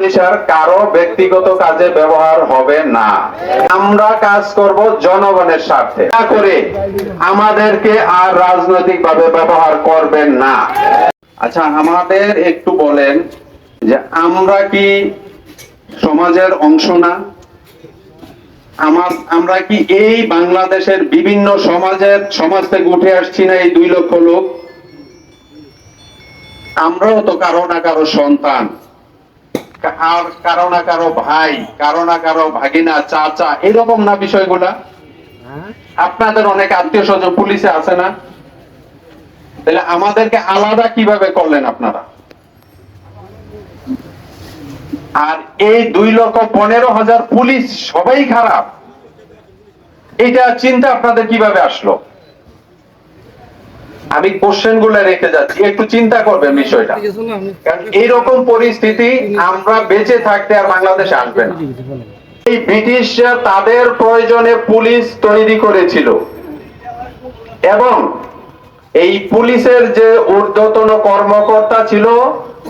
পুলিশের কারও ব্যক্তিগত কাজে ব্যবহার হবে না। আমরা কাজ করব জনগণের স্বার্থে। না করে আমাদেরকে আর রাজনৈতিক ভাবে ব্যবহার করবেন না। আচ্ছা আমাদের একটু বলেন যে আমরা কি সমাজের অংশ না? আমার, আমরা কি এই বাংলাদেশের বিভিন্ন সমাজের, সমাজ থেকে উঠে আসছি না এই দুই লক্ষ লোক? আমরাও তো কারও না কারও সন্তান। আর কারও না কারও ভাই, কারও না কারও ভাগিনা, চাচা, এরকম না বিষয়গুলা? আপনাদের অনেক আত্মীয় স্বজন পুলিশে আছে না? তাহলে আমাদেরকে আলাদা কীভাবে করলেন আপনারা? আর এই দুই লক্ষ পনেরো হাজার পুলিশ সবাই খারাপ। এটা চিন্তা আপনাদের কীভাবে আসলো? আমি কোশ্চেনগুলো রেখে যাচ্ছি, একটু চিন্তা করবেন বিষয়টা। কারণ এইরকম পরিস্থিতি আমরা বেঁচে থাকতে আর বাংলাদেশে আসবে না। এই ব্রিটিশরা তাদের প্রয়োজনে পুলিশ তৈরি করেছিল। এবং এই পুলিশের যে ঊর্ধ্বতন কর্মকর্তা ছিল,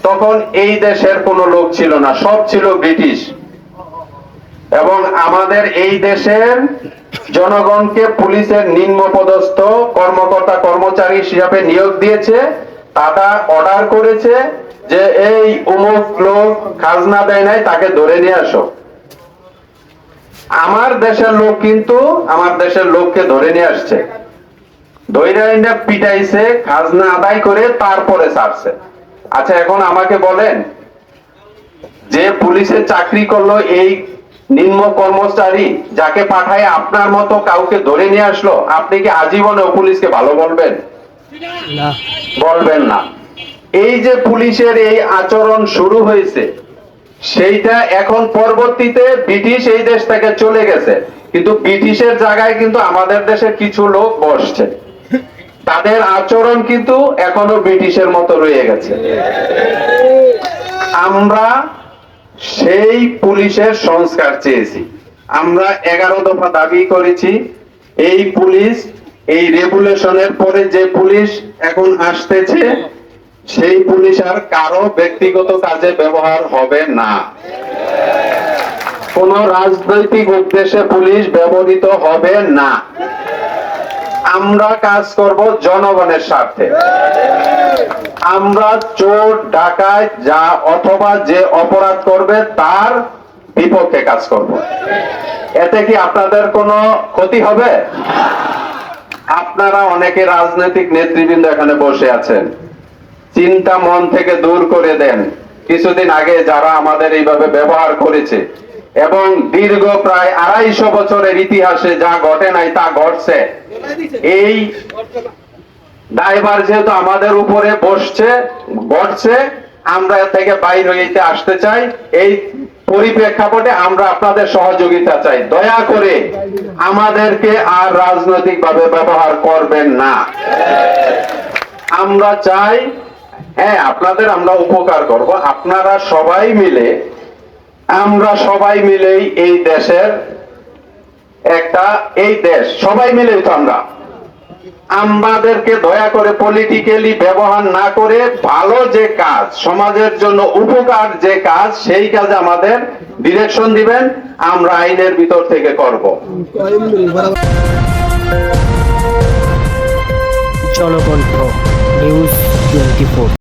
তখন এই দেশের কোনো লোক ছিল না, সব ছিল ব্রিটিশ। এবং আমাদের এই দেশের জনগণকে পুলিশের নিম্ন পদস্থ কর্মকর্তা কর্মচারী হিসাবে নিয়োগ দিয়েছে। তারা অর্ডার করেছে যে এই অমুক লোক খাজনা দেয় নাই, তাকে ধরে নিয়ে আসো। আমার দেশের লোক কিন্তু আমার দেশের লোককে ধরে নিয়ে আসছে। দৈরাইন্ডা পিটাইছে, খাজনা আদায় করে তারপরে ছাড়ছে। আচ্ছা এখন আমাকে বলেন, যে পুলিশে চাকরি করল, এই নিম্ন কর্মচারী যাকে পাঠায় আপনার মতো কাউকে ধরে নিয়ে আসলো আপনি কি আজীবনে পুলিশকে ভালো বলবেন? বলবেন না। এই যে পুলিশের এই আচরণ শুরু হয়েছে সেইটা এখন পরবর্তীতে ব্রিটিশ এই দেশ থেকে চলে গেছে। কিন্তু ব্রিটিশের জায়গায় কিন্তু আমাদের দেশের কিছু লোক বসছে। তাদের আচরণ কিন্তু এখনও ব্রিটিশের মতো রয়ে গেছে। আমরা সেই পুলিশের সংস্কার চেয়েছি। আমরা এগারো দফা দাবি করেছি, এই পুলিশ, এই রেগুলেশনের পরে যে পুলিশ এখন আসতেছে, সেই পুলিশ আর কারও ব্যক্তিগত কাজে ব্যবহার হবে না। কোন রাজনৈতিক উদ্দেশ্যে পুলিশ ব্যবহৃত হবে না। আমরা কাজ করব জনগণের স্বার্থে। আমরা চোর, ডাকাত, যা অথবা যে অপরাধ করবে, তার বিপক্ষে কাজ করব। এতে কি আপনাদের কোনো ক্ষতি হবে? আপনারা অনেকে রাজনৈতিক নেতৃবৃন্দ এখানে বসে আছেন। চিন্তা মন থেকে দূর করে দেন। কিছুদিন আগে যারা আমাদের এইভাবে ব্যবহার করেছে এবং দীর্ঘ প্রায় আড়াইশো বছরের ইতিহাসে যা ঘটে নাই তা ঘটছে, এই দায়ভার যেহেতু আমাদের উপরে বসছে ঘটছে আমরা থেকে বাইর হইতে আসতে চাই। এই পরিপ্রেক্ষাপটে আমরা আপনাদের সহযোগিতা চাই। দয়া করে আমাদেরকে আর রাজনৈতিক ভাবে ব্যবহার করবেন না। আমরা চাই হ্যাঁ আপনাদের আমরা উপকার করব। আপনারা সবাই মিলে, আমরা সবাই মিলেই এই দেশের একটা, এই দেশ, সবাই মিলেই তো আমরা। আমাদেরকে দয়া করে পলিটিক্যালি ব্যবহার না করে ভালো যে কাজ, সমাজের জন্য উপকার যে কাজ, সেই কাজে আমাদের ডিরেকশন দিবেন, আমরা আইনের ভিতর থেকে করব। Janakantha, news twenty four.